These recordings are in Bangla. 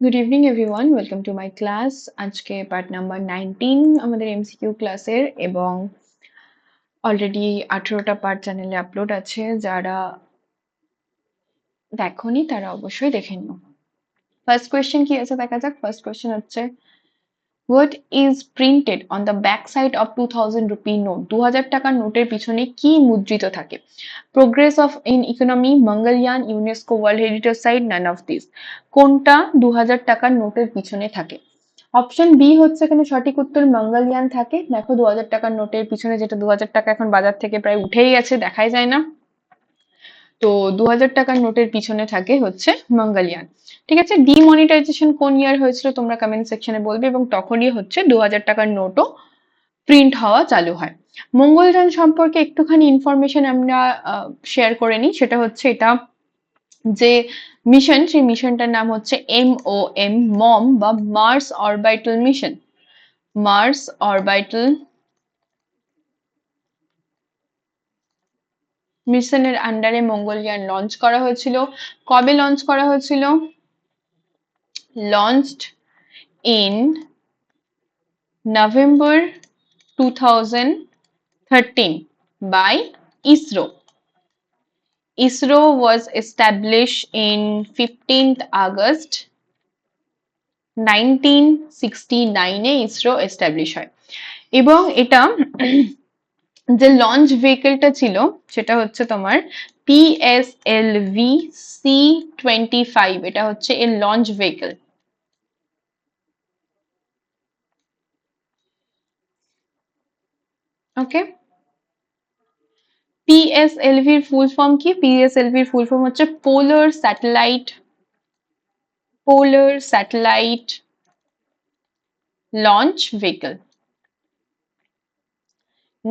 Good evening everyone welcome to my class আজকে পার্ট নাম্বার নাইনটিন আমাদের এমসিকিউ ক্লাসের এবং অলরেডি আঠেরোটা পার্ট চ্যানেলে আপলোড আছে। যারা দেখনি, তারা অবশ্যই দেখে নিও। ফার্স্ট কোয়েশ্চেন কি আছে? দেখা যাক। ফার্স্ট কোয়েশ্চেন হচ্ছে what is printed on the back side of two thousand rupee note দু হাজার টাকার নোটের পিছনে কি মুদ্রিত থাকে? Progress of in economy Mangalyaan UNESCO world heritage site none of this কোনটা দু হাজার টাকার নোটের পিছনে থাকে? অপশন বি হচ্ছে এখানে সঠিক উত্তর মঙ্গলয়ান থাকে। দেখো দু হাজার টাকার নোটের পিছনে যেটা দু হাজার টাকা এখন বাজার থেকে প্রায় উঠেই গেছে, দেখাই যায় না। তো দু হাজার টাকার নোটের পিছনে থাকে হচ্ছে মঙ্গলয়ান। ঠিক আছে? ডিমনিটাইজেশন কোন ইয়ার হয়েছিল তোমরা কমেন্ট সেকশনে বলবে এবং তখনই হচ্ছে দু হাজার টাকার নোটও প্রিন্ট হওয়া চালু হয়। মঙ্গলযান সম্পর্কে একটুখানি ইনফরমেশন আমরা শেয়ার করে নিই। সেটা হচ্ছে এটা যে মিশন সেই মিশনটার নাম হচ্ছে এম ও এম মম বা Mars orbital mission Mars orbital মিশনের আন্ডারে মঙ্গলযান লঞ্চ করা হয়েছিল। কবে লঞ্চ করা হয়েছিল? Launched in November 2013 by ISRO ISRO was established in 15th August 1969 এ ইসরো এস্টাবলিশ হয়। এবং এটা যে লঞ্চ ভেহিকেলটা ছিল, সেটা হচ্ছে তোমার পিএসএলভি সি টোয়েন্টি ফাইভ এটা হচ্ছে এর লঞ্চ ভেহিকেল ওকে পিএসএলভি এর ফুল ফর্ম কি? পিএসএলভি এর ফুল ফর্ম হচ্ছে polar satellite polar satellite launch vehicle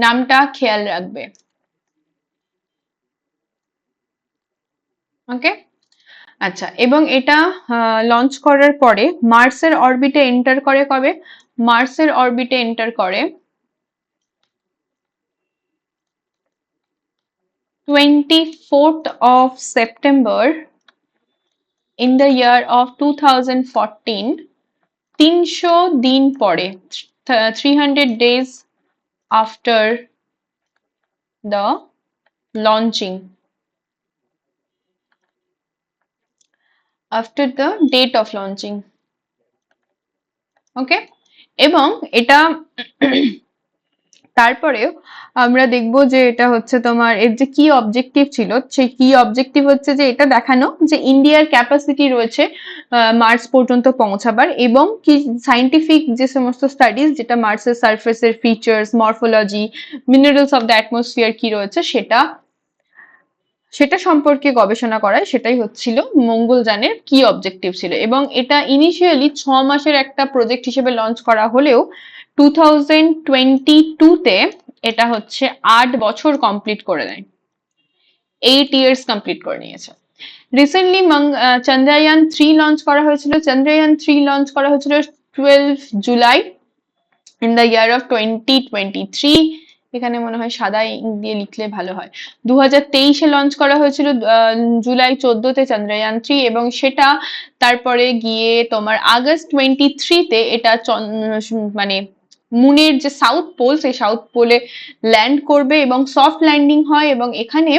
নামটা খেয়াল রাখবে। ওকে আচ্ছা এবং এটা লঞ্চ করার পরে মার্সের অরবিটে এন্টার করে কবে? মার্সের অরবিটে এন্টার করে 24th of September in the year of 2014 তিনশো দিন পরে 300 days after the launching after the date of launching okay এবং এটা তারপরেও আমরা দেখব যে এটা হচ্ছে তোমার, এর যে কি অবজেক্টিভ ছিল, সেই কি অবজেক্টিভ হচ্ছে যে এটা দেখানো যে ইন্ডিয়ার ক্যাপাসিটি রয়েছে মার্স পর্যন্ত পৌঁছাবার এবং কি সাইন্টিফিক যে সমস্ত স্টাডিজ যেটা মার্সের সারফেসের features morphology minerals of the atmosphere কি রয়েছে সেটা সেটা সম্পর্কে গবেষণা করায়, সেটাই হচ্ছিল মঙ্গলযানের কি অবজেক্টিভ ছিল এবং এটা ইনিশিয়ালি ছ মাসের একটা প্রজেক্ট হিসেবে লঞ্চ করা হলেও টু থাউজেন্ড টোয়েন্টি টুতে এটা হচ্ছে আট বছর কমপ্লিট করে দেয়। এইট ইয়ার্স কমপ্লিট করে নিয়েছে। রিসেন্টলি চন্দ্রায়ান থ্রি লঞ্চ করা হয়েছিল। চন্দ্রায়ান থ্রি লঞ্চ করা হয়েছিল twelve July in the year of twenty twenty three এখানে মনে হয় সাদা ইঙ্ক দিয়ে লিখলে ভালো হয়। দু হাজার তেইশে লঞ্চ করা হয়েছিল জুলাই চোদ্দতে চন্দ্রয়ান থ্রি এবং সেটা তারপরে গিয়ে তোমার আগস্ট টোয়েন্টি থ্রিতে এটা মানে মুনের যে সাউথ পোল সেই সাউথ পোলে ল্যান্ড করবে এবং সফট ল্যান্ডিং হয় এবং এখানে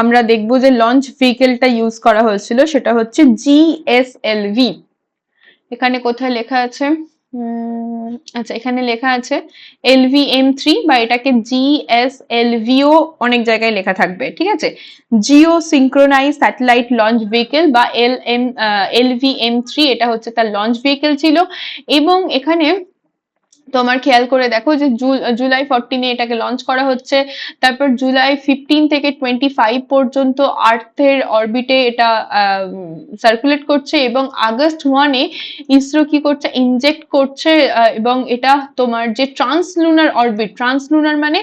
আমরা দেখব যে লঞ্চ ভেহিকেলটা ইউজ করা হয়েছিল, সেটা হচ্ছে জিএসএলভি এখানে কোথায় লেখা আছে? আচ্ছা এখানে লেখা আছে এলভি এম থ্রি বা এটাকে জিএসএলভিও অনেক জায়গায় লেখা থাকবে, ঠিক আছে? Geo synchronise satellite launch vehicle বা L M LV M three এটা হচ্ছে তার লঞ্চ ভেহিকেল ছিল এবং এখানে তোমার খেয়াল করে দেখো যে জুলাই ফোরটিনে এটাকে লঞ্চ করা হচ্ছে। তারপর জুলাই ফিফটিন থেকে টোয়েন্টি ফাইভ পর্যন্ত আর্থের অরবিটে এটা সার্কুলেট করছে এবং আগস্ট ওয়ানে ইসরো কি করছে ইনজেক্ট করছে এবং এটা তোমার যে ট্রান্সলুনার অরবিট ট্রান্সলুনার মানে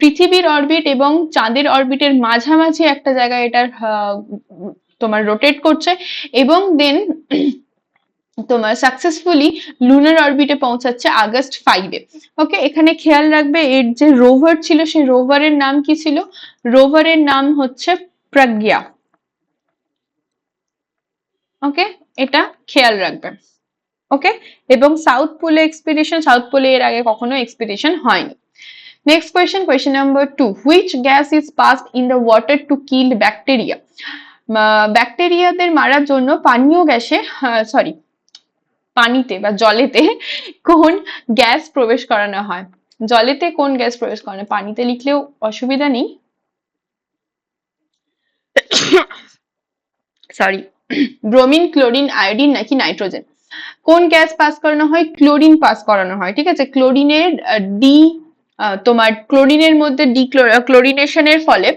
পৃথিবীর অরবিট এবং চাঁদের অরবিটের মাঝামাঝি একটা জায়গায় এটার তোমার রোটেট করছে এবং দেন তোমার সাকসেসফুলি লুনার অরবিটে পৌঁছাচ্ছে আগস্ট ফাইভে ওকে এখানে খেয়াল রাখবে, এর যে রোভার ছিল, সেই রোভারের নাম কি ছিল? রোভারের নাম হচ্ছে প্রজ্ঞা ওকে এটা খেয়াল রাখবে। ওকে এবং সাউথ পোলে এক্সপিডিশন সাউথ পোলে এর আগে কখনো এক্সপিডিশন হয়নি। Next question question number two which gas is passed in the water to kill bacteria ব্যাকটেরিয়াদের মারার জন্য পানীয় গ্যাসে সরি পানিতে বা জলেতে কোন গ্যাস প্রবেশ করানো হয়? জলেতে কোন গ্যাস প্রবেশ করানো পানিতে লিখলেও অসুবিধা নেই। সরি ব্রোমিন ক্লোরিন আয়োডিন নাকি নাইট্রোজেন কোন গ্যাস পাস করানো হয়? ক্লোরিন পাস করানো হয়, ঠিক আছে? ক্লোরিনের ডি তোমার ক্লোরিনের মধ্যে ডি ক্লোরিনেশনের ফলে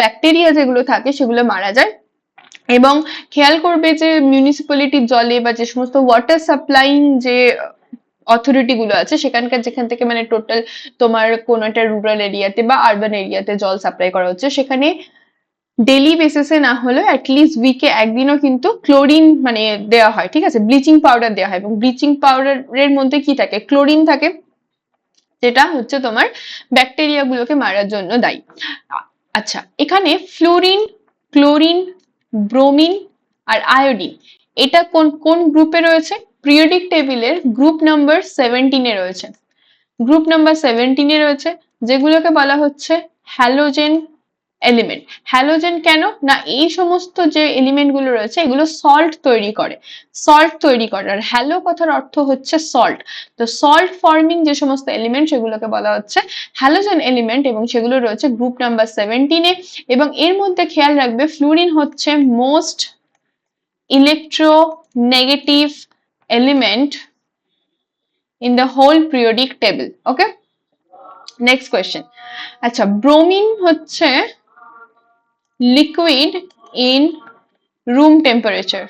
ব্যাকটেরিয়া যেগুলো থাকে সেগুলো মারা যায়। এবং খেয়াল করবে যে মিউনিসিপ্যালিটির জলে বা যে সমস্ত ওয়াটার সাপ্লাইং যে অথরিটি গুলো আছে, সেখানকার যেখান থেকে মানে টোটাল তোমার কোন একটা রুরাল এরিয়াতে বা আরবান এরিয়াতে জল সাপ্লাই করা হচ্ছে, সেখানে ডেলি বেসিসে না হলেও অ্যাটলিস্ট উইকে একদিনও কিন্তু ক্লোরিন মানে দেওয়া হয়, ঠিক আছে? ব্লিচিং পাউডার দেওয়া হয় এবং ব্লিচিং পাউডারের মধ্যে কি থাকে? ক্লোরিন থাকে, যেটা হচ্ছে তোমার ব্যাকটেরিয়া গুলোকে মারার জন্য দায়ী। আচ্ছা এখানে ফ্লোরিন ক্লোরিন ব্রোমিন আর আয়োডিন এটা কোন কোন গ্রুপে রয়েছে? পিরিয়ডিক টেবিলের গ্রুপ নাম্বার সেভেন্টিনে রয়েছে। গ্রুপ নাম্বার সেভেন্টিনে রয়েছে, যেগুলোকে বলা হচ্ছে হ্যালোজেন এলিমেন্ট হ্যালোজেন কেন? না, এই সমস্ত যে এলিমেন্টগুলো রয়েছে, এগুলো সল্ট তৈরি করে। সল্ট তৈরি করে। আর হ্যালো কথার অর্থ হচ্ছে সল্ট তো সল্ট ফর্মিং যে সমস্ত এলিমেন্ট সেগুলোকে বলা হচ্ছে হ্যালোজেন এলিমেন্ট এবং সেগুলো রয়েছে গ্রুপ নাম্বার সেভেন্টিনে এবং এর মধ্যে খেয়াল রাখবে ফ্লুরিন হচ্ছে most electronegative element in the whole periodic table okay next question আচ্ছা ব্রোমিন হচ্ছে লিকুইড ইন রুম টেম্পারেচার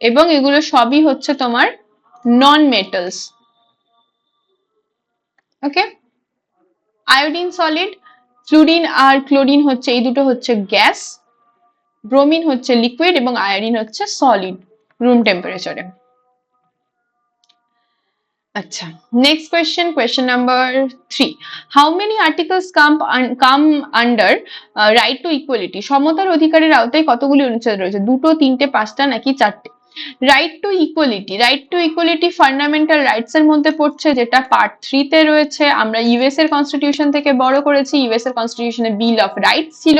এবং এগুলো সবই হচ্ছে তোমার non metals okay iodine solid fluorine আর ক্লোরিন হচ্ছে, এই দুটো হচ্ছে গ্যাস ব্রোমিন হচ্ছে লিকুইড এবং আয়োডিন হচ্ছে সলিড রুম টেম্পারেচারে Question, question number three. How many articles come, un, come under uh, right to equality? সমতার অধিকারের আওতায় কতগুলি অনুচ্ছেদ রয়েছে? দুটো তিনটে পাঁচটা নাকি চারটে? Right to equality right to equality fundamental rights এর মধ্যে পড়ছে যেটা পার্ট থ্রিতে রয়েছে। আমরা ইউএস এর কনস্টিটিউশন থেকে বড় করেছি। ইউএস এর কনস্টিটিউশনে বিল অফ রাইটস ছিল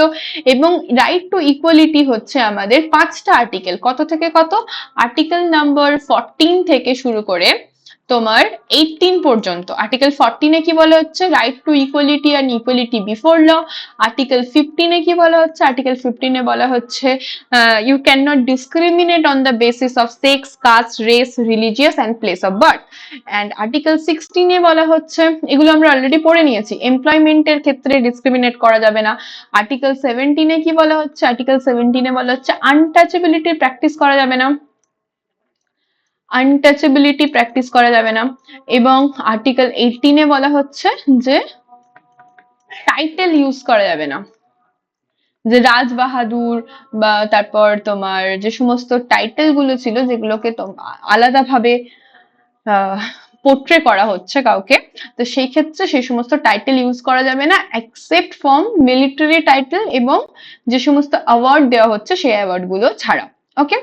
এবং রাইট টু ইকুয়ালিটি হচ্ছে আমাদের পাঁচটা আর্টিকেল কত থেকে কত? আর্টিকেল নাম্বার ফরটিন থেকে শুরু করে তোমার এইটিন পর্যন্ত। আর্টিকেল ফোরটিনে কি বলা হচ্ছে? Right to equality and equality before law article ফিফটিনে কি বলা হচ্ছে? আর্টিকেল ফিফটিনে বলা হচ্ছে you can not discriminate on the basis of sex caste race religious and place of birth and article সিক্সটিনে বলা হচ্ছে, এগুলো আমরা অলরেডি পড়ে নিয়েছি এমপ্লয়মেন্টের ক্ষেত্রে ডিসক্রিমিনেট করা যাবে না। আর্টিকেল সেভেন্টিনে কি বলা হচ্ছে? আর্টিকেল সেভেন্টিনে বলা হচ্ছে আনটাচেবিলিটির প্র্যাকটিস করা যাবে না। আনটাচেবিলিটি প্র্যাকটিস করা যাবে না। এবং আর্টিকেল এইটিনে বলা হচ্ছে যে টাইটেল ইউজ করা যাবে না। যে রাজ বাহাদুর বা তারপর তোমার যে সমস্ত টাইটেলগুলো ছিল, যেগুলোকে আলাদাভাবে পোট্রে করা হচ্ছে কাউকে, তো সেই ক্ষেত্রে সেই সমস্ত টাইটেল ইউজ করা যাবে না অ্যাকসেপ্ট ফ্রম মিলিটারি টাইটেল এবং যে সমস্ত অ্যাওয়ার্ড দেওয়া হচ্ছে, সেই অ্যাওয়ার্ডগুলো ছাড়া okay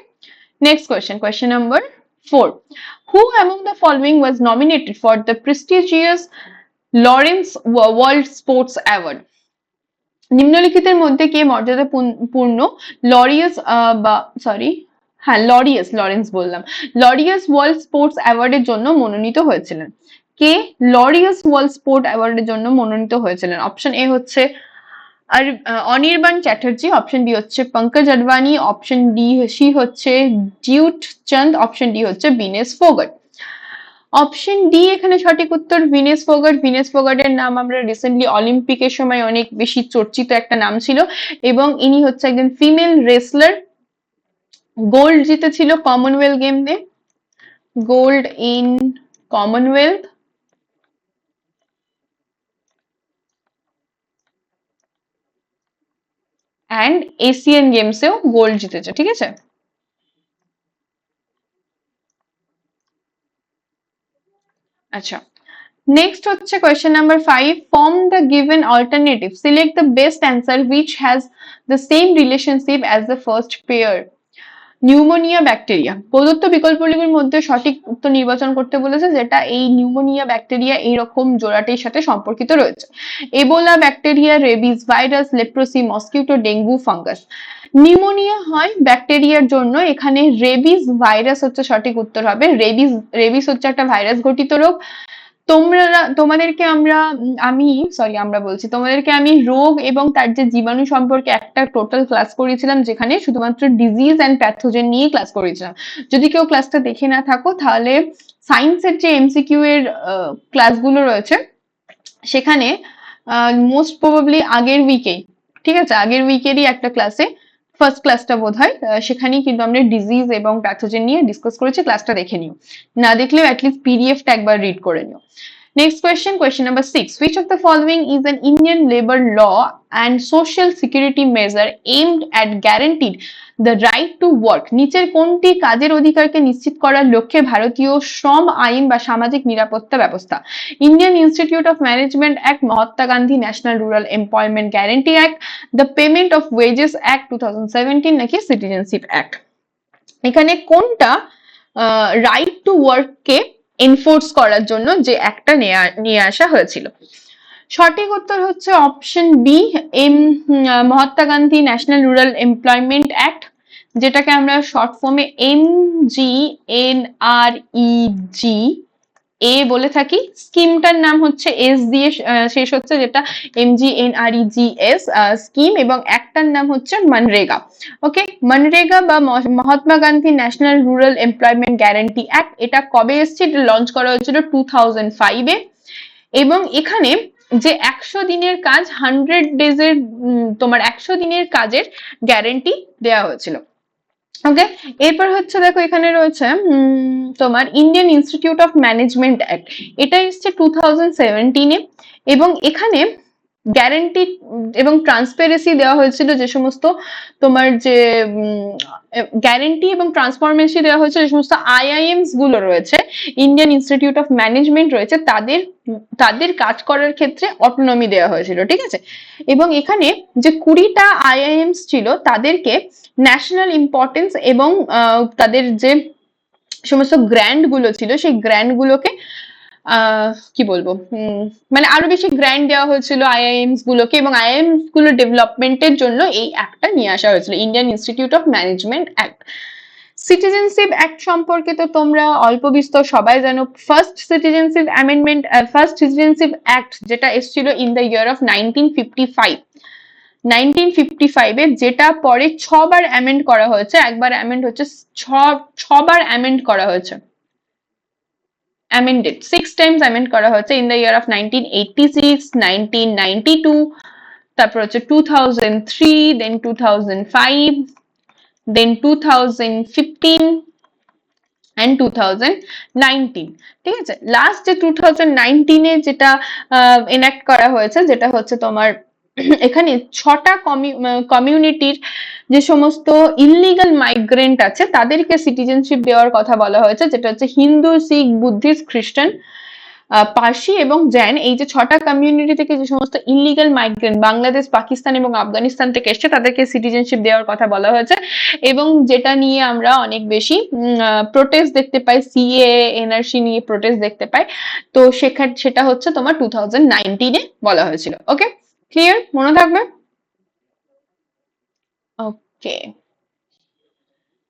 next question question number 4. Who among the following was nominated for the prestigious Lawrence World Sports Award? নিম্নলিখিতের মধ্যে কে মর্যাদা পূর্ণ লরিয়াস বা সরি হ্যাঁ লরিয়াস লরেন্স বললাম লরিয়াস ওয়ার্ল্ড স্পোর্টস অ্যাওয়ার্ডের জন্য মনোনীত হয়েছিলেন কে লরিয়াস ওয়ার্ল্ড স্পোর্ট অ্যাওয়ার্ডের জন্য মনোনীত হয়েছিলেন অপশন এ হচ্ছে অনির্বাণ চ্যাটার্জি অপশন বি হচ্ছে Pankaj Advani option D C হচ্ছে ডিউট চন্দ অপশন ডি হচ্ছে বিনেশ ফোগট। অপশন ডি এখানে সঠিক উত্তর ভিনেস ফোগাট। ভিনেস ফোগাটের নাম আমরা রিসেন্টলি অলিম্পিকের সময় অনেক বেশি চর্চিত একটা নাম ছিল এবং ইনি হচ্ছে একজন ফিমেল রেসলার গোল্ড জিতেছিল কমনওয়েলথ গেমে gold in Commonwealth and Asian গেমসেও gold জিতেছে, ঠিক আছে? আচ্ছা নেক্সট হচ্ছে question number five form the given alternative select the best answer which has the same relationship as the first pair pneumonia bacteria প্রদত্ত বিকল্পগুলির মধ্যে সঠিক উত্তর নির্বাচন করতে বলেছে যেটা এই নিউমোনিয়া ব্যাকটেরিয়া এইরকম জোড়াটির সাথে সম্পর্কিত রয়েছে। Ebola bacteria rabies virus leprosy mosquito dengue fungus pneumonia হয় ব্যাকটেরিয়ার জন্য, এখানে রেবিস ভাইরাস হচ্ছে সঠিক উত্তর হবে। রেবিস রেবিস হচ্ছে একটা ভাইরাস ঘটিত রোগ। তোমরা তোমাদেরকে আমরা আমি সরি আমরা বলছি, তোমাদেরকে আমি রোগ এবং তার যে জীবাণু সম্পর্কে একটা টোটাল ক্লাস করেছিলাম যেখানে শুধুমাত্র ডিজিজ অ্যান্ড প্যাথোজেন নিয়ে ক্লাস করেছিলাম যদি কেউ ক্লাসটা দেখে না থাকো, তাহলে সায়েন্সের যে এমসিকিউ এর ক্লাসগুলো রয়েছে, সেখানে মোস্ট প্রবাবলি আগের উইকেই ঠিক আছে? আগের উইকেরই একটা ক্লাসে ফার্স্ট ক্লাসটা বোধ হয় সেখানেই কিন্তু আমরা ডিজিজ এবং প্যাথোজেন নিয়ে ডিসকাস করেছি ক্লাসটা দেখে নিও। না দেখলেও অ্যাটলিস্ট পিডিএফটা একবার রিড করে নিও। Next question, question number six. Which of the following is an Indian labor law and social security measure aimed at guaranteed the right to work? নিচের কোনটি কাজের অধিকারকে নিশ্চিত করার লক্ষ্যে ভারতীয় শ্রম আইন বা সামাজিক নিরাপত্তা ব্যবস্থা Indian Institute of Management act Mahatma Gandhi national rural employment guarantee act the payment of wages act two নাকি সিটিজেনশিপ অ্যাক্ট এখানে কোনটা রাইট টু ওয়ার্ককে এনফোর্স করার জন্য যে একটা নিয়ে আসা হয়েছিল। সঠিক উত্তর হচ্ছে option B M Mahatma Gandhi national rural employment act যেটাকে আমরা শর্ট ফর্মে M G N R E জি এ বলে থাকি। স্কিমটার নাম হচ্ছে এস দিয়ে শেষ হচ্ছে যেটা M G N R E G S scheme এবং একটার নাম হচ্ছে মনরেগা ওকে মনরেগা বা Mahatma Gandhi national rural employment guarantee act এটা কবে এসছে? এটা লঞ্চ করা হয়েছিল টু থাউজেন্ড ফাইভে এবং এখানে যে একশো দিনের কাজ হান্ড্রেড ডেজের তোমার একশো দিনের কাজের গ্যারেন্টি দেওয়া হয়েছিল। ওকে এরপর হচ্ছে দেখো, এখানে রয়েছে তোমার Indian Institute of Management act এটা এসছে টু থাউজেন্ড সেভেন্টিনে এবং এখানে গ্যারেন্টি এবং ট্রান্সপারেন্সি দেওয়া হয়েছিল যে সমস্ত তোমার যে গ্যারেন্টি এবং ট্রান্সফরমেন্সি দেওয়া হয়েছে যে সমস্ত আইআইএমসগুলো রয়েছে ইন্ডিয়ান ইনস্টিটিউট অফ ম্যানেজমেন্ট রয়েছে, তাদের তাদের কাজ করার ক্ষেত্রে অটোনমি দেওয়া হয়েছিল, ঠিক আছে? এবং এখানে যে কুড়িটা আইআইএমস ছিল, তাদেরকে ন্যাশনাল ইম্পর্টেন্স এবং তাদের যে সমস্ত গ্র্যান্ডগুলো ছিল, সেই গ্র্যান্ড গুলোকে কি বলব? মানে আরও বেশি গ্র্যান্ড দেওয়া হয়েছিল আইআইএমস গুলোকে এবং আইআইএমসগুলো ডেভেলপমেন্টের জন্য এই অ্যাক্টটা নিয়ে আসা হয়েছিল Indian Institute of Management act citizenship act সম্পর্কে তো তোমরা অল্প বিস্তর সবাই জানো first citizenship amendment first citizenship act যেটা এসেছিল in the year of nineteen fifty five nineteen fifty ফাইভে যেটা পরে ছবার অ্যামেন্ড করা হয়েছে, একবার অ্যামেন্ড হচ্ছে, ছ, ছবার অ্যামেন্ড করা হয়েছে। Amended six times amend করা হয়েছে in the year of 1986 1992 তারপর হচ্ছে 2003 then 2005 then 2015 and 2019 ঠিক আছে লাস্ট যে 2019 এ যেটা এনাক্ট করা হয়েছে যেটা হচ্ছে তোমার এখানে ছটা কমিউনিটির যে সমস্ত ইললিগাল মাইগ্রেন্ট আছে, তাদেরকে সিটিজেনশিপ দেওয়ার কথা বলা হয়েছে, যেটা হচ্ছে হিন্দু, শিখ, বুদ্ধিস্ট, খ্রিস্টান পার্সি এবং জ্যান এই যে ছটা কমিউনিটি থেকে যে সমস্ত ইনলিগাল মাইগ্রেন্ট বাংলাদেশ, পাকিস্তান এবং আফগানিস্তান থেকে এসছে, তাদেরকে সিটিজেনশিপ দেওয়ার কথা বলা হয়েছে এবং যেটা নিয়ে আমরা অনেক বেশি প্রোটেস্ট দেখতে পাই সিএ এনআরসি নিয়ে প্রোটেস্ট দেখতে পাই। তো সেখানে, সেটা হচ্ছে তোমার টু থাউজেন্ড নাইনটিনে বলা হয়েছিল ওকে ক্লিয়ার মনে থাকবে? ওকে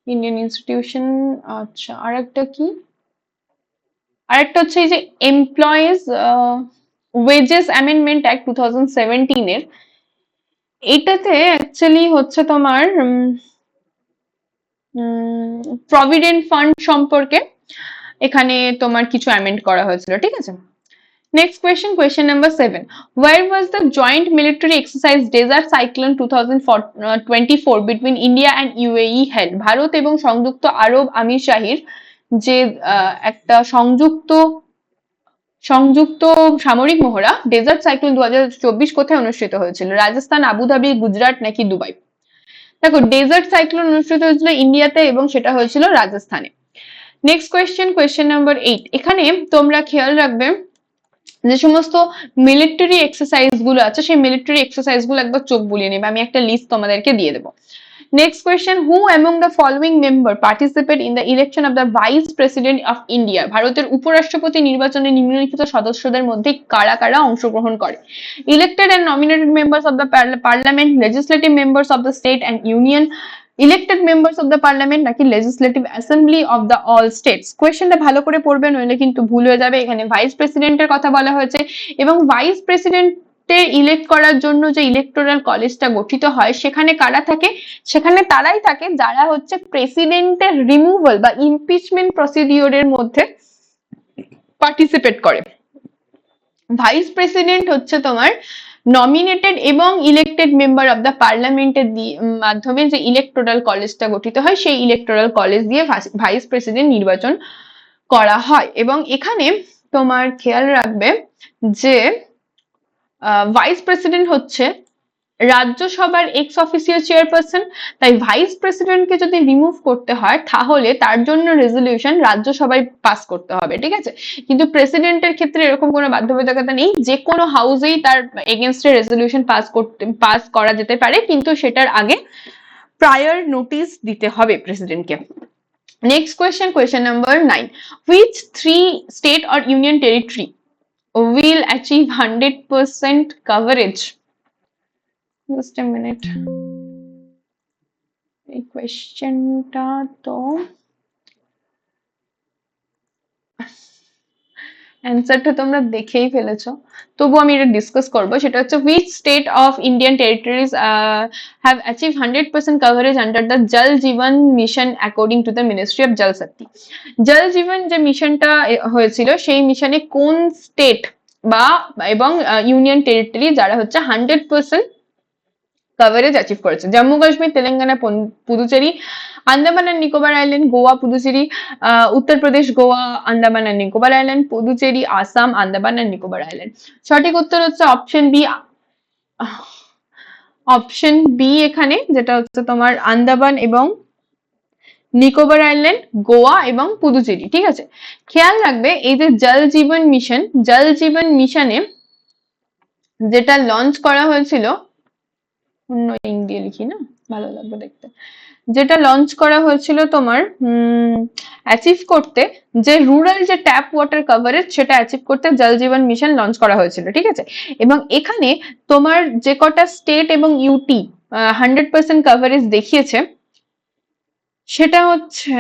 ইন্ডিয়ান ইনস্টিটিউশন আচ্ছা আর একটা কি? আরেকটা হচ্ছে এই যে employees wages amendment act two thousand সেভেন্টিনের এটাতে অ্যাকচুয়ালি হচ্ছে তোমার প্রভিডেন্ট ফান্ড সম্পর্কে এখানে তোমার কিছু অ্যামেন্ড করা হয়েছিল, ঠিক আছে? Next question, question number seven. Where was the joint military exercise Desert Cyclone 2024 between India and UAE held? Bharat এবং সংযুক্ত আরব আমির আমিরশাহির যে একটা সংযুক্ত সংযুক্ত সামরিক মহড়া ডেজার্ট সাইক্লোন দু কোথায় অনুষ্ঠিত হয়েছিল রাজস্থান আবুধাবি গুজরাট নাকি দুবাই দেখো ডেজার্ট সাইক্লোন অনুষ্ঠিত হয়েছিল ইন্ডিয়াতে এবং সেটা হয়েছিল রাজস্থানে next question question number eight এখানে তোমরা খেয়াল রাখবে যে সমস্ত মিলিটারি এক্সারসাইজগুলো আছে, সেই মিলিটারি এক্সারসাইজগুলো একবার চোখ বলিয়ে নেবে, আমি একটা লিস্ট তোমাদেরকে দিয়ে দেবো। Next question who among the following member participate in the election of the vice president of India ভারতের উপরাষ্ট্রপতি নির্বাচনে নিম্নলিখিত সদস্যদের মধ্যে কারা কারা অংশগ্রহণ করে? Elected and nominated members of the parliament legislative members of the state and union union, elected members দ্য পার্লামেন্ট নাকি legislative assembly of the all states? কোয়েশ্চেনটা ভালো করে পড়বে নইলে কিন্তু ভুল হয়ে যাবে। এখানে ভাইস প্রেসিডেন্টের কথা বলা হয়েছে এবং ভাইস প্রেসিডেন্টে ইলেক্ট করার জন্য যে ইলেকটোরাল কলেজটা গঠিত হয় সেখানে কারা থাকে? সেখানে তারাই থাকে যারা হচ্ছে প্রেসিডেন্টের রিমুভাল বা ইমপিচমেন্ট প্রসিডিওরের মধ্যে পার্টিসিপেট করে। ভাইস প্রেসিডেন্ট হচ্ছে তোমার নমিনেটেড এবং ইলেক্টেড মেম্বার অব দ্য পার্লামেন্টের মাধ্যমে যে ইলেকটোরাল কলেজটা গঠিত হয়, সেই ইলেকটোরাল কলেজ দিয়ে ভাইস প্রেসিডেন্ট নির্বাচন করা হয়। এবং এখানে তোমার খেয়াল রাখবে যে ভাইস প্রেসিডেন্ট হচ্ছে রাজ্যসভার এক্স অফিসিয়াল চেয়ারপারসন তাই ভাইস প্রেসিডেন্টকে যদি রিমুভ করতে হয়, তাহলে তার জন্য রেজলিউশন রাজ্যসভায় পাস করতে হবে, ঠিক আছে? কিন্তু প্রেসিডেন্টের ক্ষেত্রে এরকম কোনো বাধ্যবাধকতা নেই, যে কোনো হাউসেই তার এগেনস্টে রেজলিউশন পাস করতে পাস করা যেতে পারে, কিন্তু সেটার আগে প্রায়র নোটিস দিতে হবে প্রেসিডেন্টকে next question question number nine which three state or union territory will achieve 100% coverage? Just a minute. এই কোয়েশ্চেনটা তো অ্যান্সারটা তোমরা দেখেই ফেলেছো। তবু আমি এটা ডিসকাস করব। সেটা হচ্ছে which state of Indian territories have achieve hundred percent coverage under the Jal Jeevan mission according to the ministry of Jal Shakti Jal জীবন যে মিশনটা হয়েছিল, সেই মিশনে কোন স্টেট বা, এবং ইউনিয়ন টেরিটরি যারা হচ্ছে হান্ড্রেড পার্সেন্ট কভারেজ অ্যাচিভ করেছে। জম্মু কাশ্মীর তেলেঙ্গানা পুদুচেরি আন্দামান আর নিকোবর আইল্যান্ড গোয়া পুদুচেরি উত্তরপ্রদেশ গোয়া আন্দামান আর নিকোবর আইল্যান্ড পুদুচেরি আসাম আন্দামান আর নিকোবর আইল্যান্ড সঠিক উত্তর হচ্ছে অপশন বি অপশন বি এখানে, যেটা হচ্ছে তোমার আন্দামান এবং নিকোবর আইল্যান্ড গোয়া এবং পুদুচেরি ঠিক আছে? খেয়াল রাখবে, এই যে জল জীবন মিশন জল জীবন মিশনে যেটা লঞ্চ করা হয়েছিল অন্য ইং দিয়ে লিখি না? ভালো লাগবে দেখতে। যেটা লঞ্চ করা হয়েছিল তোমার অ্যাচিভ করতে যে রুরাল যে ট্যাপ ওয়াটার কভারেজ সেটা অ্যাচিভ করতে জল জীবন মিশন লঞ্চ করা হয়েছিল, ঠিক আছে? এবং এখানে তোমার যে কটা স্টেট এবং ইউটি হান্ড্রেড পার্সেন্ট কভারেজ দেখিয়েছে, সেটা হচ্ছে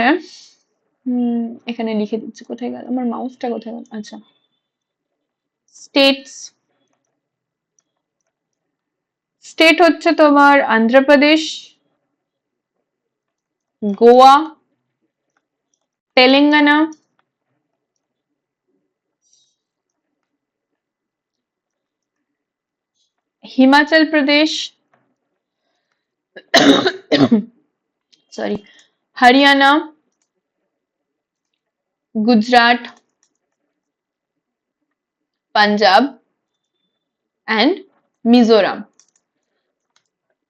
এখানে লিখে দিচ্ছি, কোথায় গেল? আমার মাউসটা কোথায় গেল? আচ্ছা। স্টেটস স্টেট হচ্ছে তোমার Andhra Pradesh Goa Telangana Himachal Pradesh sorry Haryana Gujarat Punjab and Mizoram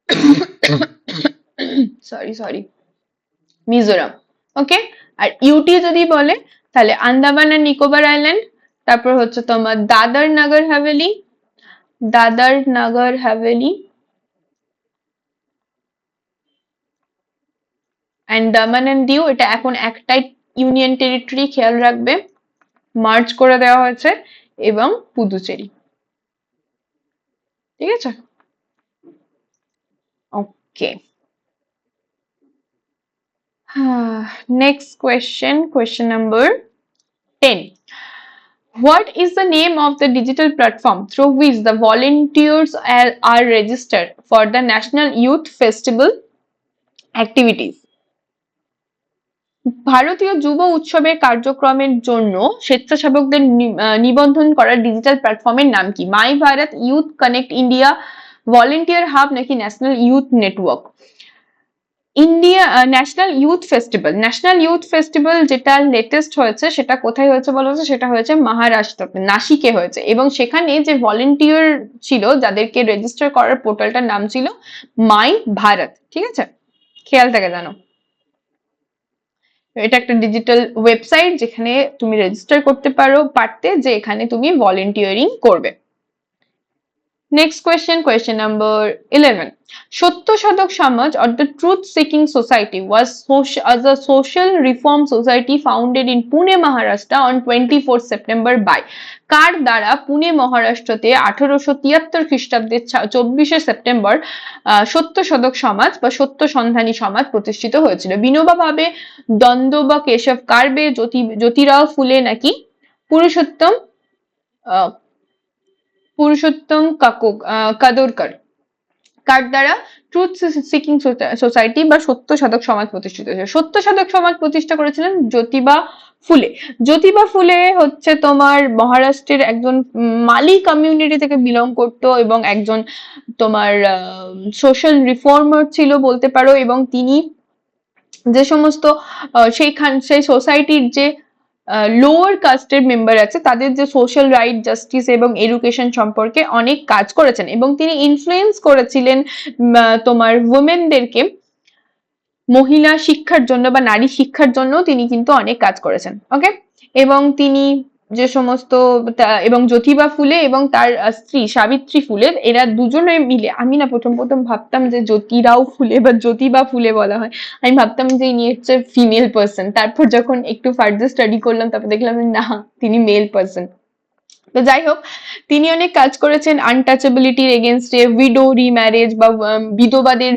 sorry sorry Mizoram okay R UT যদি বলে, তাহলে আন্দামান আর নিকোবর আইল্যান্ড তারপর হচ্ছে তোমার দাদর নগর হাভেলি, দাদর নগর হাভেলি অ্যান্ড দামান অ্যান্ড দিউ, এটা এখন একটাই ইউনিয়ন টেরিটরি খেয়াল রাখবে মার্চ করে দেওয়া হয়েছে, এবং পুদুচেরি। ঠিক আছে? ওকে next question question number 10 what is the name of the digital platform through which the volunteers are, are registered for the national youth festival activities ভারতীয় যুব উৎসবের কার্যক্রমের জন্য স্বেচ্ছাসেবকদের নিবন্ধন করার ডিজিটাল প্ল্যাটফর্মের নাম কি my Bharat youth connect India volunteer hub নাকি national youth network India national youth festival national youth festival যেটা লেটেস্ট হয়েছে, সেটা কোথায় হয়েছে বলা হচ্ছে সেটা হয়েছে মহারাষ্ট্রতে নাসিকে হয়েছে। এবং সেখানে যে ভলেন্টিয়ার ছিল, যাদেরকে রেজিস্টার করার পোর্টালটার নাম ছিল মাই ভারত। ঠিক আছে? খেয়াল থাকে জানো? এটা একটা ডিজিটাল ওয়েবসাইট যেখানে তুমি রেজিস্টার করতে পারো, পারতে যে এখানে তুমি ভলেন্টিয়ারিং করবে। Next question question number eleven Satyashodhak Samaj or the truth seeking society was as social reform society society in Pune Maharashtra on twenty 24 September by কার দ্বারা পুনে মহারাষ্ট্রতে আঠারোশো তিয়াত্তর খ্রিস্টাব্দের চব্বিশে সেপ্টেম্বর সত্য শতক সমাজ বা সত্য সন্ধানী সমাজ প্রতিষ্ঠিত হয়েছিল? বিনোবা ভাবে দ্বন্দ্ব বা কেশব কার্বে জ্যোতি, জ্যোতিরাও ফুলে নাকি পুরুষোত্তম পুরুষোত্তম কাকুক কাদরকর। কার দ্বারা? ট্রুথ সিকিং সোসাইটি বা সত্য সাধক সমাজ প্রতিষ্ঠিত হয়েছে। সত্য সাধক সমাজ প্রতিষ্ঠা করেছিলেন জ্যোতিবা ফুলে। জ্যোতিবা ফুলে হচ্ছে তোমার মহারাষ্ট্রের একজন মালি কমিউনিটি থেকে বিলং করতো এবং একজন তোমার সোশ্যাল রিফর্মার ছিল বলতে পারো এবং তিনি যে সমস্ত সেইখান, সেই সোসাইটির যে লোয়ার কাস্টের মেম্বার আছে, তাদের যে সোশ্যাল রাইট জাস্টিস এবং এডুকেশন সম্পর্কে অনেক কাজ করেছেন এবং তিনি ইনফ্লুয়েন্স করেছিলেন তোমার উমেনদেরকে মহিলা শিক্ষার জন্য বা নারী শিক্ষার জন্য তিনি কিন্তু অনেক কাজ করেছেন ওকে এবং তিনি যে সমস্ত এবং জ্যোতিবা ফুলে এবং তার স্ত্রী সাবিত্রী ফুলে, এরা দুজনে মিলে, আমি না প্রথম প্রথম ভাবতাম যে জ্যোতিরাও ফুলে বা জ্যোতিবা ফুলে বলা হয়। আমি ভাবতাম যে ইনি হচ্ছে ফিমেল পার্সন তারপর যখন একটু ফার্দার স্টাডি করলাম, তারপর দেখলাম না, তিনি মেল পার্সন তো যাই হোক, তিনি অনেক কাজ করেছেন আনটাচেবিলিটির এগেনস্টে উইডো রিম্যারেজ বা বিধবাদের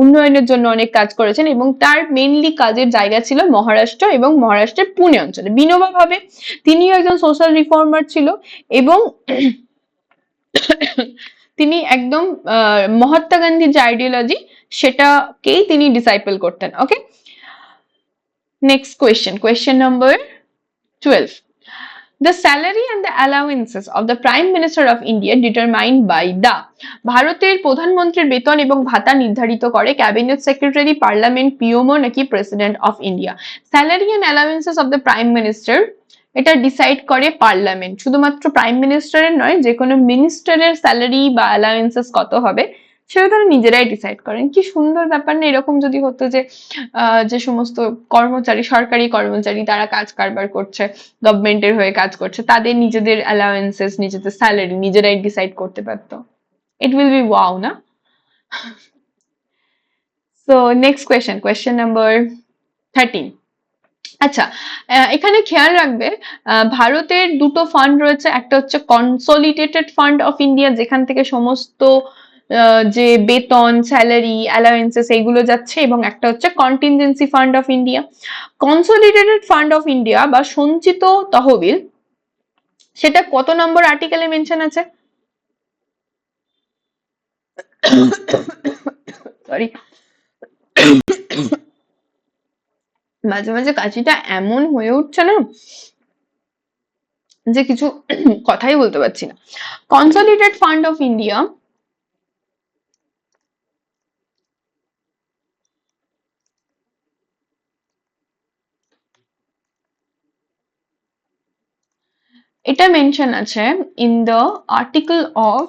উন্নয়নের জন্য অনেক কাজ করেছেন এবং তার মেনলি কাজের জায়গা ছিল মহারাষ্ট্র এবং মহারাষ্ট্রের পুনে অঞ্চলে। বিনোবা ভাবে তিনিও একজন সোশ্যাল রিফর্মার ছিল এবং তিনি একদম মহাত্মা গান্ধীর যে আইডিওলজি সেটাকেই তিনি ডিসাইপল করতেন okay next question question number twelve The salary and the allowances of the Prime Minister of India determined by the ভারতের প্রধানমন্ত্রীর বেতন এবং ভাতা নির্ধারিত করে ক্যাবিনেট সেক্রেটারি পার্লামেন্ট পিওমো নাকি president of India salary and allowances of the prime minister এটা ডিসাইড করে পার্লামেন্ট শুধুমাত্র প্রাইম মিনিস্টারের নয় যে কোনো মিনিস্টারের স্যালারি বা অ্যালাউন্সেস কত হবে সেটা তারা নিজেরাই ডিসাইড করেন। কি সুন্দর ব্যাপার না, এরকম যদি হতো যে যে সমস্ত কর্মচারী, সরকারি কর্মচারী তারা কাজ কারবার করছে গভর্নমেন্টের হয়ে কাজ করছে, তাদের নিজেদের অ্যালাউন্সেস নিজেদের স্যালারি নিজেরাই ডিসাইড করতে পারতো। ইট উইল বি ওয়াও না? So next question question number thirteen আচ্ছা এখানে খেয়াল রাখবে ভারতের দুটো ফান্ড রয়েছে, একটা হচ্ছে কনসলিডেটেড ফান্ড অফ ইন্ডিয়া যেখান থেকে সমস্ত যে বেতন স্যালারি অ্যালাওয়েন্সেস এইগুলো যাচ্ছে এবং একটা হচ্ছে contingency fund of India consolidated fund of India বা সঞ্চিত তহবিল, সেটা কত নম্বর আর্টিকেলে মেনশন আছে? সরি মাঝে মাঝে কাশিটা এমন হয়ে উঠছে না যে কিছু কথাই বলতে পারছি না। কনসলিডেট ফান্ড অফ ইন্ডিয়া এটা মেনশন আছে in the article of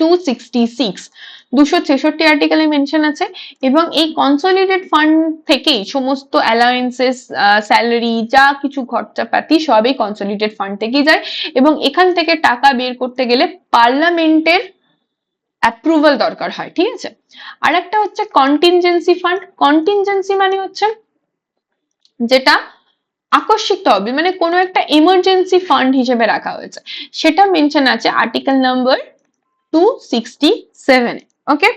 two sixty six দুশো ছেষট্টি আর্টিকেলে মেনশন আছে এবং এই কনসলিডেট ফান্ড থেকেই সমস্ত অ্যালায়েন্সেস স্যালারি যা কিছু খরচাপাতি সবই কনসলিডেট ফান্ড থেকেই যায় এবং এখান থেকে টাকা বের করতে গেলে পার্লামেন্টের অ্যাপ্রুভাল দরকার হয়, ঠিক আছে? আর একটা হচ্ছে কন্টিনজেন্সি ফান্ড কন্টিনজেন্সি মানে হচ্ছে যেটা আকস্মিক তহবিল মানে কোনো একটা এমার্জেন্সি ফান্ড হিসেবে রাখা হয়েছে। সেটা মেনশন আছে article number two sixty seven okay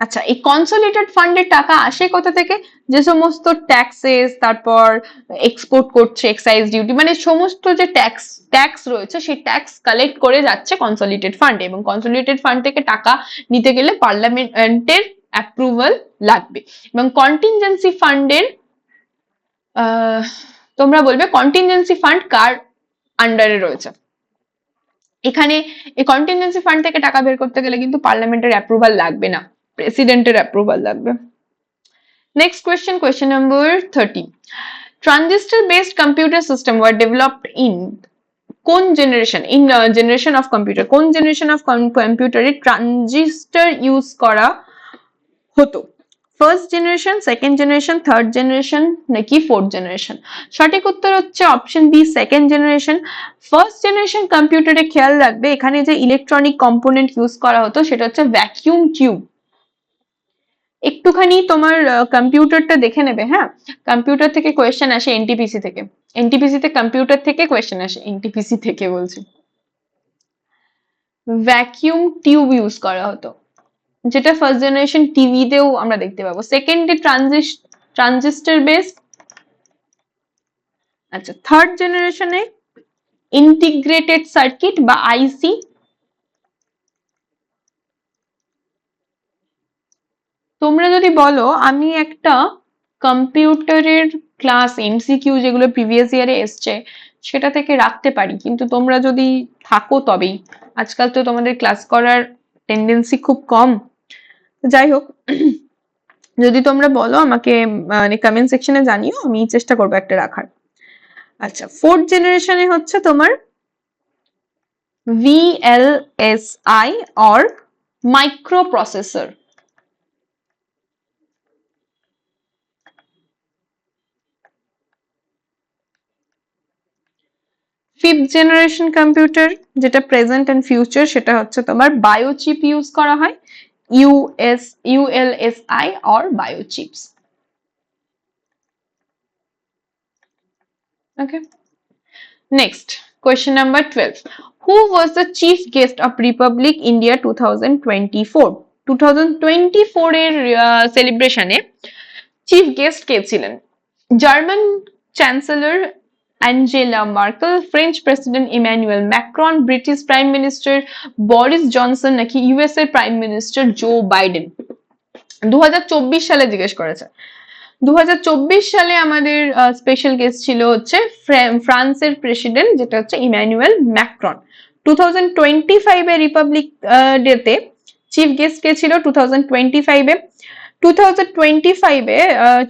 আচ্ছা এই কনসোলিডেড ফান্ডের টাকা আসে কোথা থেকে? যে সমস্ত ট্যাক্সেস তারপর এক্সপোর্ট করছে এক্সাইজ ডিউটি মানে সমস্ত যে ট্যাক্স ট্যাক্স রয়েছে, সেই ট্যাক্স কালেক্ট করে যাচ্ছে কনসোলিডেড ফান্ডে এবং কনসোলিডেড ফান্ড থেকে টাকা নিতে গেলে পার্লামেন্টের অ্যাপ্রুভাল লাগবে। এবং কন্টিনজেন্সি ফান্ডের তোমরা বলবে কন্টিনজেন্সি ফান্ড কার আন্ডারে রয়েছে? এখানে এই কন্টিনজেন্সি ফান্ড থেকে টাকা বের করতে গেলে কিন্তু পার্লামেন্টের অ্যাপ্রুভাল লাগবে না প্রেসিডেন্টের অ্যাপ্রুভাল লাগবে। Next question question number thirty transistor based computer system were developed in কোন generation in generation of computer কোন জেনারেশন অফ কম্পিউটারে ট্রানজিস্টার ইউজ করা হতো? First generation second generation third generation নাকি ফোর্থ জেনারেশন সঠিক উত্তর হচ্ছে option B second generation first generation কম্পিউটারে খেয়াল রাখবে, এখানে যে ইলেকট্রনিক কম্পোনেন্ট ইউজ করা হতো, সেটা হচ্ছে ভ্যাকিউম টিউব একটুখানি তোমার কম্পিউটারটা দেখে নেবে হ্যাঁ? কম্পিউটার থেকে কোয়েশ্চেন আসে এনটিপিসি থেকে। এনটিপিসি তে কম্পিউটার থেকে কোয়েশ্চেন আসে এনটিপিসি থেকে বলছি। ভ্যাকিউম টিউব ইউজ করা হতো। যেটা ফার্স্ট জেনারেশন টিভিতেও আমরা দেখতে পাবো। সেকেন্ডে ট্রানজিস ট্রানজিস্টার বেসড আচ্ছা থার্ড জেনারেশনে ইন্টিগ্রেটেড সার্কিট বা আইসি তোমরা যদি বলো, আমি একটা কম্পিউটারের ক্লাস এমসিকিউ যেগুলো প্রিভিয়াস ইয়ারে এসছে, সেটা থেকে রাখতে পারি, কিন্তু তোমরা যদি থাকো তবেই। আজকাল তো তোমাদের ক্লাস করার টেন্ডেন্সি খুব কম। যাই হোক যদি তোমরা বলো আমাকে মানে কমেন্ট সেকশনে জানিও, আমি চেষ্টা করব একটা রাখার। আচ্ছা ফোর্থ জেনারেশনে হচ্ছে তোমার VLSI or microprocessor fifth generation computer যেটা প্রেজেন্ট এন্ড ফিউচার সেটা হচ্ছে তোমার বায়োচিপ ইউজ করা হয়। US ULSI or biochips okay next question number 12 who was the chief guest of republic india 2024 2024 এর সেলিব্রেশনে চিফ গেস্ট কে ছিলেন German chancellor Angela Merkel French president Emmanuel Macron British prime minister Boris Johnson নাকি ইউএস এর প্রাইম মিনিস্টার জো বাইডেন দুহাজার চব্বিশ সালে জিজ্ঞেস করেছে। দু হাজার চব্বিশ সালে আমাদের স্পেশাল গেস্ট ছিল হচ্ছে ফ্রান্সের প্রেসিডেন্ট যেটা হচ্ছে Emmanuel Macron two thousand twenty ফাইভে রিপাবলিক ডেতে চিফ গেস্ট কে ছিল টু থাউজেন্ড টোয়েন্টি ফাইভে টু থাউজেন্ড টোয়েন্টি ফাইভে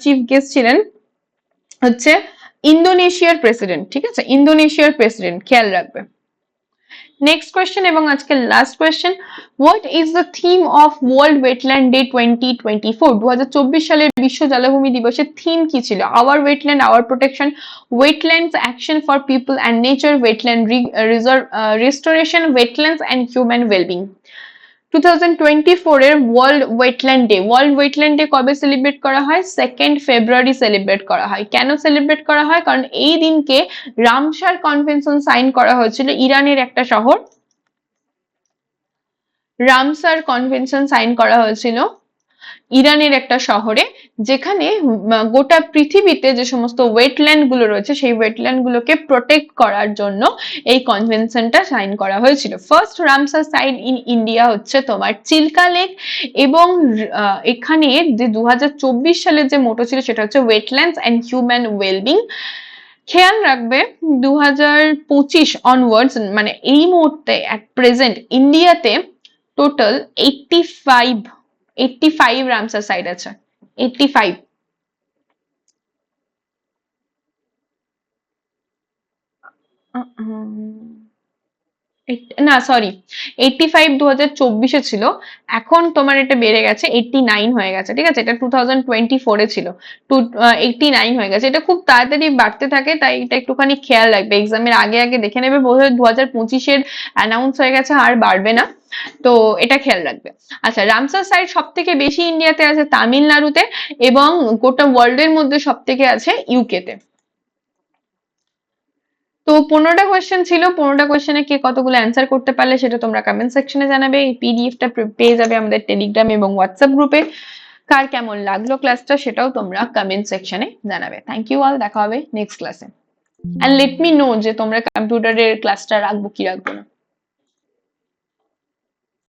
চিফ গেস্ট ছিলেন হচ্ছে ইন্দোনেশিয়ার প্রেসিডেন্ট, ঠিক আছে? ইন্দোনেশিয়ার প্রেসিডেন্ট, খেয়াল রাখবে। নেক্সট কোয়েশ্চেন এবং আজকে last question what is the theme of world wetland day twenty twenty four দু হাজার চব্বিশ সালের বিশ্ব জলাভূমি দিবসের থিম কি ছিল? Our wetland our protection wetlands action for people and nature wetland reserve restoration wetlands and human wellbeing 2024 এর world wetland day world wetland day কবে সেলিব্রেট করা হয়? সেকেন্ড ফেব্রুয়ারি সেলিব্রেট করা হয়। কেন সেলিব্রেট করা হয়? কারণ এই দিনকে রামসার কনভেনশন সাইন করা হয়েছিল ইরানের একটা শহর। রামসার কনভেনশন সাইন করা হয়েছিল। ইরানের একটা শহরে যেখানে গোটা পৃথিবীতে যে সমস্ত ওয়েটল্যান্ডগুলো রয়েছে, সেই ওয়েটল্যান্ড গুলোকে প্রোটেক্ট করার জন্য এই কনভেনশনটা সাইন করা হয়েছিল। First Ramsar side in India হচ্ছে তোমার চিল্কা লেক এবং এখানে যে দু সালের যে মোটো ছিল সেটা হচ্ছে ওয়েটল্যান্ডস অ্যান্ড হিউম্যান ওয়েলবিং খেয়াল রাখবে দু হাজার পঁচিশ অনওয়ার্ডস মানে এই মুহূর্তে অ্যাট প্রেজেন্ট ইন্ডিয়াতে total eighty five eighty five Ramsar side আছে। এইটটি ফাইভ না সরি এইটটি ফাইভ দু হাজার চব্বিশে ছিল। এখন তোমার এটা বেড়ে গেছে এইটটি নাইন হয়ে গেছে, ঠিক আছে? এটা টু থাউজেন্ড টোয়েন্টি ফোরে ছিল। টু এইটটি নাইন হয়ে গেছে। এটা খুব তাড়াতাড়ি বাড়তে থাকে, তাই এটা একটুখানি খেয়াল রাখবে। এক্সামের আগে আগে দেখে নেবে বোধ হয় দু হাজার পঁচিশের অ্যানাউন্স হয়ে গেছে, আর বাড়বে না। তো এটা খেয়াল রাখবে। আচ্ছা রামসার সাইট সব থেকে বেশি ইন্ডিয়াতে আছে তামিলনাড়ুতে এবং গোটা ওয়ার্ল্ডের মধ্যে সব থেকে আছে ইউকেতে তো পনেরোটা কোয়েশ্চেন ছিল, পনেরোটা কোয়েশ্চেনে কে কতগুলো অ্যান্সার করতে পারলে সেটা তোমরা কমেন্ট সেকশনে জানাবে। এই পিডিএফটা পেয়ে যাবে আমাদের টেলিগ্রাম এবং হোয়াটসঅ্যাপ গ্রুপে কার কেমন লাগল ক্লাসটা সেটাও তোমরা কমেন্ট সেকশনে জানাবে। থ্যাংক ইউ অল দেখা হবে নেক্সট ক্লাসে অ্যান্ড লেট মি নো যে তোমরা কম্পিউটারের ক্লাসটা রাখব, কি রাখব না।